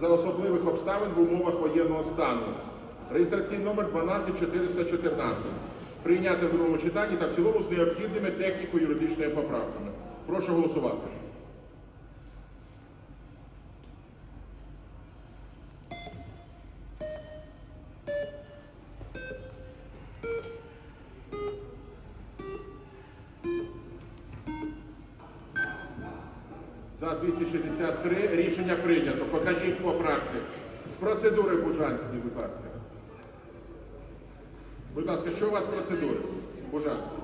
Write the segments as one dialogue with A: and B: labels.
A: за особливих обставин в умовах воєнного стану. Реєстраційний номер 12414. Прийняти в другому читанні та в цілому з необхідними техніко-юридичними поправками. Прошу голосувати. За 263 рішення прийнято. Покажіть по фракціях. З процедури Бужанський, будь ласка. Будь ласка, що у вас з процедури? Бужанський.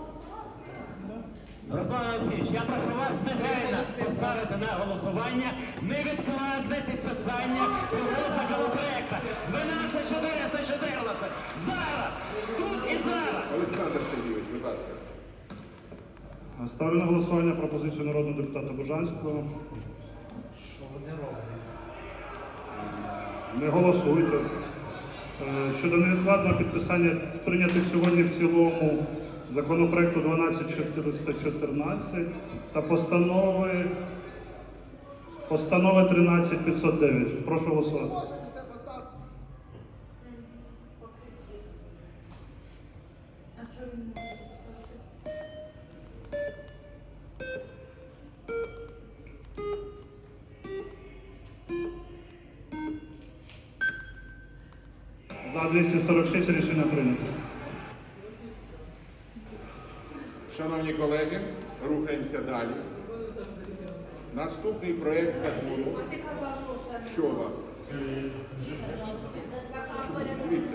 B: Руслан Олексійович, я прошу вас негайно поставити на голосування невідкладне підписання цього законопроекту 12414. Зараз! Тут і зараз!
A: Олександр Сергійович, будь ласка.
C: Ставлю на голосування пропозицію народного депутата Бужанського. Не голосуйте. Е, Щодо невідкладного підписання прийнятих сьогодні в цілому законопроекту 12414 та постанови постанови 13509. Прошу голосувати. За 246 рішення прийнято.
A: Шановні колеги, рухаємося далі. Наступний проект закону.
D: Що
A: у вас? Дивіться,